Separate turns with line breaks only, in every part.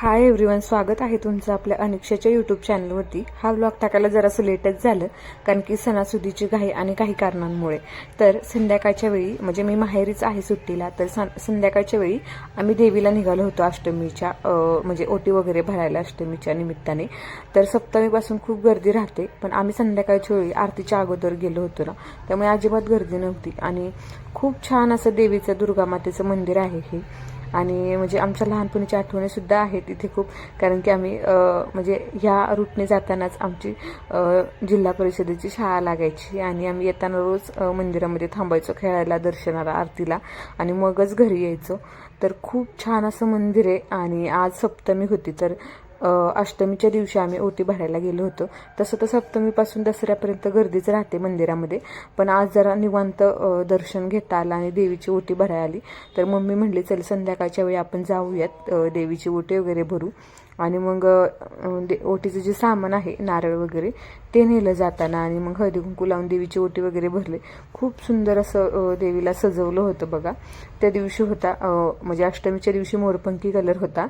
Hi everyone स्वागत आहे तुमचं आपल्या अनिक्षाच्या यूट्यूब चॅनलवरती हा ब्लॉग टाकायला जरासं लेटच झालं कारण की सणासुदीची घाई आणि काही कारणांमुळे. तर संध्याकाळच्या वेळी म्हणजे मी माहेरीच आहे सुट्टीला तर संध्याकाळच्या वेळी आम्ही देवीला निघालो होतो अष्टमीच्या म्हणजे ओटी वगैरे भरायला अष्टमीच्या निमित्ताने. तर सप्तमीपासून खूप गर्दी राहते पण आम्ही संध्याकाळच्या वेळी आरतीच्या अगोदर गेलो होतो ना त्यामुळे अजिबात गर्दी नव्हती. आणि खूप छान असं देवीचं दुर्गामातेचं मंदिर आहे हे. आणि म्हणजे आमच्या लहानपणीच्या आठवणीसुद्धा आहेत इथे खूप. कारण की आम्ही म्हणजे ह्या रूटने जातानाच आमची जिल्हा परिषदेची शाळा लागायची. आणि आम्ही येताना रोज मंदिरामध्ये थांबायचो खेळायला दर्शनाला आरतीला. आणि मगच घरी यायचो. तर खूप छान असं मंदिर आहे. आणि आज सप्तमी होती तर अष्टमीच्या दिवशी आम्ही ओटी भरायला गेलो होतो. तसं तर सप्तमीपासून दसऱ्यापर्यंत गर्दीच राहते मंदिरामध्ये. पण आज जरा निवांत दर्शन घेता आलं आणि देवीची ओटी भरायला आली. तर मम्मी म्हणली चल संध्याकाळच्या वेळी आपण जाऊयात देवीची ओटी वगैरे भरू. आणि मग दे ओटीचं जे सामान आहे नारळ वगैरे ते नेलं जाताना आणि मग हळदी कुंकू लावून देवीची ओटी वगैरे भरले. खूप सुंदर असं देवीला सजवलं होतं बघा. त्या दिवशी होता म्हणजे अष्टमीच्या दिवशी मोरपंखी कलर होता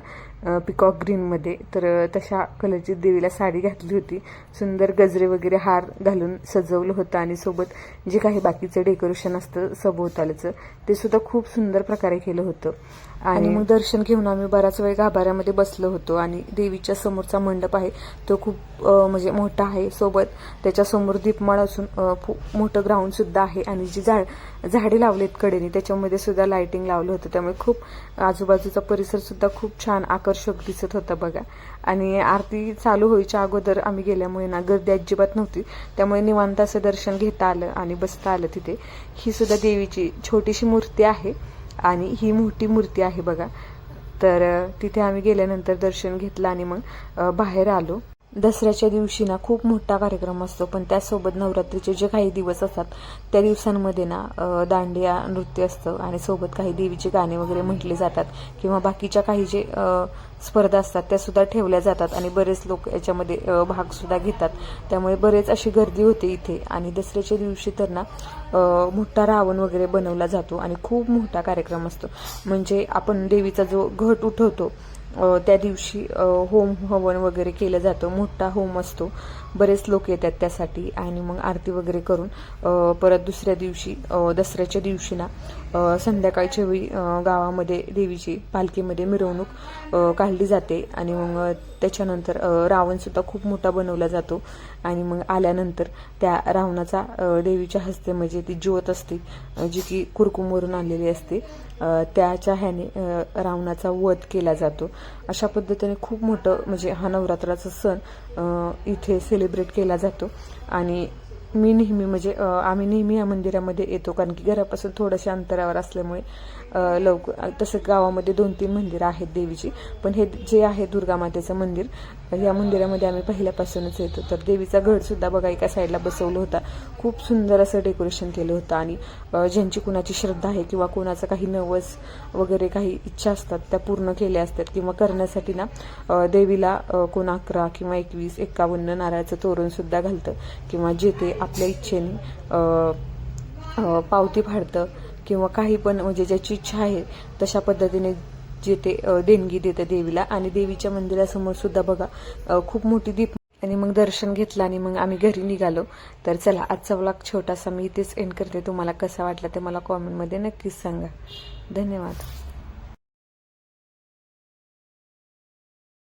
पिकॉक ग्रीनमध्ये. तर अ, तशा कलरची देवीला साडी घातली होती. सुंदर गजरे वगैरे हार घालून सजवलं होतं आणि सोबत जे काही बाकीचं डेकोरेशन असतं सभोवतालचं ते सुद्धा खूप सुंदर प्रकारे केलं होतं. आणि मग दर्शन घेऊन आम्ही बराच वेळ गाभाऱ्यामध्ये बसलो होतो आणि देवीच्या समोरचा मंडप आहे तो खूप म्हणजे मोठा आहे. सोबत त्याच्यासमोर दीपमाळ असून मोठं ग्राउंड सुद्धा आहे आणि जी झाड झाडे लावलेत कडेने त्याच्यामध्ये सुद्धा लाइटिंग लावलं होतं. त्यामुळे खूप आजूबाजूचा परिसर सुद्धा खूप छान आकर्षक दिसत होता बघा. आणि आरती चालू व्हायच्या अगोदर आम्ही गेल्यामुळे ना गर्दी अजिबात नव्हती. त्यामुळे निवांत असं दर्शन घेता आलं आणि बसता आलं तिथे. ही सुद्धा देवीची छोटीशी मूर्ती आहे आणि ही मोठी मूर्ती आहे बघा. तर तिथे आम्ही गेल्यानंतर दर्शन घेतलं आणि मग बाहेर आलो. दसऱ्याच्या दिवशी ना खूप मोठा कार्यक्रम असतो पण त्यासोबत नवरात्रीचे जे काही दिवस असतात त्या दिवसांमध्ये ना दांडिया नृत्य असतं आणि सोबत काही देवीचे गाणे वगैरे म्हटले जातात किंवा बाकीच्या काही जे स्पर्धा असतात त्या सुद्धा ठेवल्या जातात आणि बरेच लोक याच्यामध्ये भागसुद्धा भाग सुद्धा घेतात. त्यामुळे बरेच अशी गर्दी होते इथे आणि दसऱ्याच्या दिवशी तर ना मोठा रावण वगैरे बनवला जातो आणि खूप मोठा कार्यक्रम असतो. म्हणजे आपण देवीचा जो घट उठवतो त्या दिवशी होम हवन वगैरे केलं जातं. मोठा होम असतो. बरेच लोक येतात त्यासाठी आणि मग आरती वगैरे करून परत दुसऱ्या दिवशी दसऱ्याच्या दिवशी ना संध्याकाळच्या वेळी गावामध्ये देवीची पालखीमध्ये मिरवणूक काढली जाते. आणि मग त्याच्यानंतर रावणसुद्धा खूप मोठा बनवला जातो. आणि मग आल्यानंतर त्या रावणाचा देवीच्या हस्ते म्हणजे ती ज्योत असते जी की कुरकुमवरून आलेली असते त्याच्या ह्याने रावणाचा वध केला जातो. अशा पद्धतीने खूप मोठं म्हणजे हा नवरात्राचा सण इथे सेलिब्रेट केला जातो. आणि मी नेहमी म्हणजे आम्ही नेहमी या मंदिरामध्ये येतो. कारण की घरापासून थोड्याशा अंतरावर असल्यामुळे लवकर तसं गावामध्ये दोन तीन मंदिरं आहेत देवीची. पण हे जे आहे दुर्गा मातेचं मंदिर या मंदिरामध्ये आम्ही पहिल्यापासूनच येतो. तर देवीचा घडसुद्धा बघा एका साईडला बसवलं होता. खूप सुंदर असं डेकोरेशन केलं होतं. आणि ज्यांची कुणाची श्रद्धा आहे किंवा कोणाचं काही नवस वगैरे काही इच्छा असतात त्या पूर्ण केल्या असतात. किंवा करण्यासाठी ना देवीला कोण अकरा किंवा एकवीस एकावन्न नारळाचं तोरणसुद्धा घालतं. किंवा जे ते आपल्या इच्छेने पावती फाडतं किंवा काही पण म्हणजे ज्याची इच्छा आहे तशा पद्धतीने जे ते देणगी देतं देवीला. आणि देवीच्या मंदिरासमोर सुद्धा बघा खूप मोठी दीप आणि मग दर्शन घेतलं आणि मग आम्ही घरी निघालो. तर चला आजचा व्लॉग छोटासा मी इथेच एंड करते. तुम्हाला कसा वाटला ते मला कॉमेंटमध्ये नक्कीच सांगा. धन्यवाद.